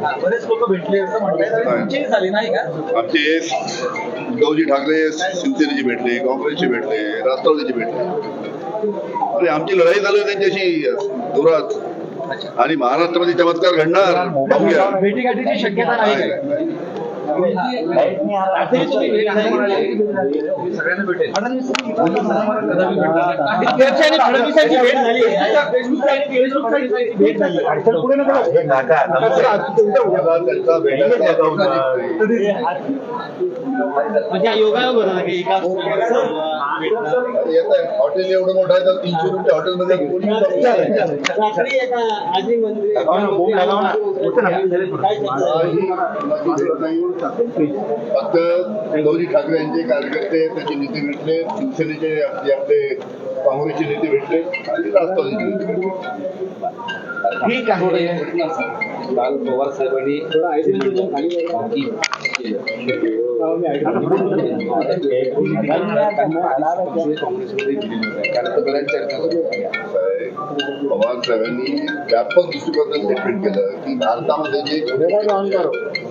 बरेच लोक भेटले असं म्हणताय झाली नाही का? आमचे उद्धवजी ठाकरे शिवसेनेचे भेटले काँग्रेसचे भेटले राष्ट्रवादीचे भेटले. आणि आमची लढाई चालू आहे त्यांच्याशी जोरात. आणि महाराष्ट्रामध्ये चमत्कार घडणार. भेटीगाठीची शक्यता नाही. फडणवीसांची भेट झाली भेट झाली म्हणजे योगायोग हॉटेल एवढं मोठं आहे तर तीनशे रुपये हॉटेलमध्ये कोणी फक्त उद्धवजी ठाकरे यांचे कार्यकर्ते त्याचे नेते भेटले शिवसेनेचे आपले आपले काँग्रेसचे नेते भेटले आणि राष्ट्रवादीचे नेते भेटले. ठीक आहे. काल पवार साहेबांनी काँग्रेसमध्ये बऱ्याच चर्चा पवार साहेबांनी व्यापक दृष्टिकोनातून स्टेटमेंट केलं की भारतामध्ये जे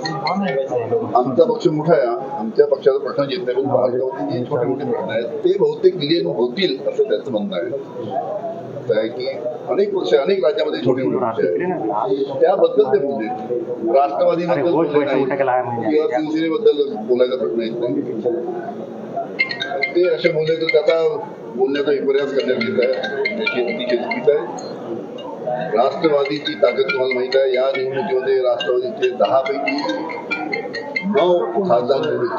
आमचा पक्ष मोठा आहे. आमच्या पक्षाचा प्रश्न येत नाही पण भारतामध्ये जे छोटे मोठे प्रश्न आहेत. ते बहुतेक विलीन होतील असं त्यांचं म्हणणं आहे. की अनेक पक्ष अनेक राज्यामध्ये छोटे मोठे पक्ष आहेत. त्याबद्दल ते बोलले. राष्ट्रवादीबद्दल किंवा शिवसेनेबद्दल बोलायचा प्रश्न येत नाही. ते असे बोलले तर त्याचा बोलण्याचा विपर्यास करण्यात येत आहे. राष्ट्रवादीची ताकद तुम्हाला माहीत आहे. या निवडणुकीमध्ये राष्ट्रवादीचे दहा पैकी नऊ खासदार निवडून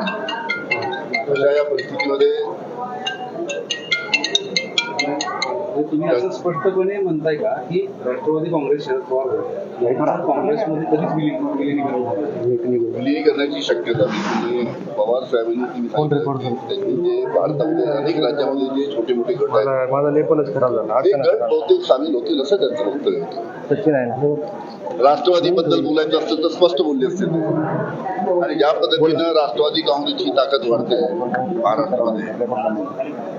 अशा या परिस्थितीमध्ये तुम्ही असं स्पष्टपणे म्हणताय का की राष्ट्रवादी काँग्रेस शरद पवार गट यांचा काँग्रेसमध्ये कधीच विलीनीकरण. विलीनीकरणाची शक्यता. पवार साहेबांनी त्यांनी जे भारतामध्ये अनेक राज्यामध्ये जे छोटे मोठे गट आहेत. माझा लेपनच खराब झाला. ते गट बहुतेक सामील होतील असं त्यांचं वक्तव्य होतं सचिन राष्ट्रवादीबद्दल बोलायचं असतं तर स्पष्ट बोलले असते. आणि ज्या पद्धतीनं राष्ट्रवादी काँग्रेसची ताकद वाढते महाराष्ट्रामध्ये.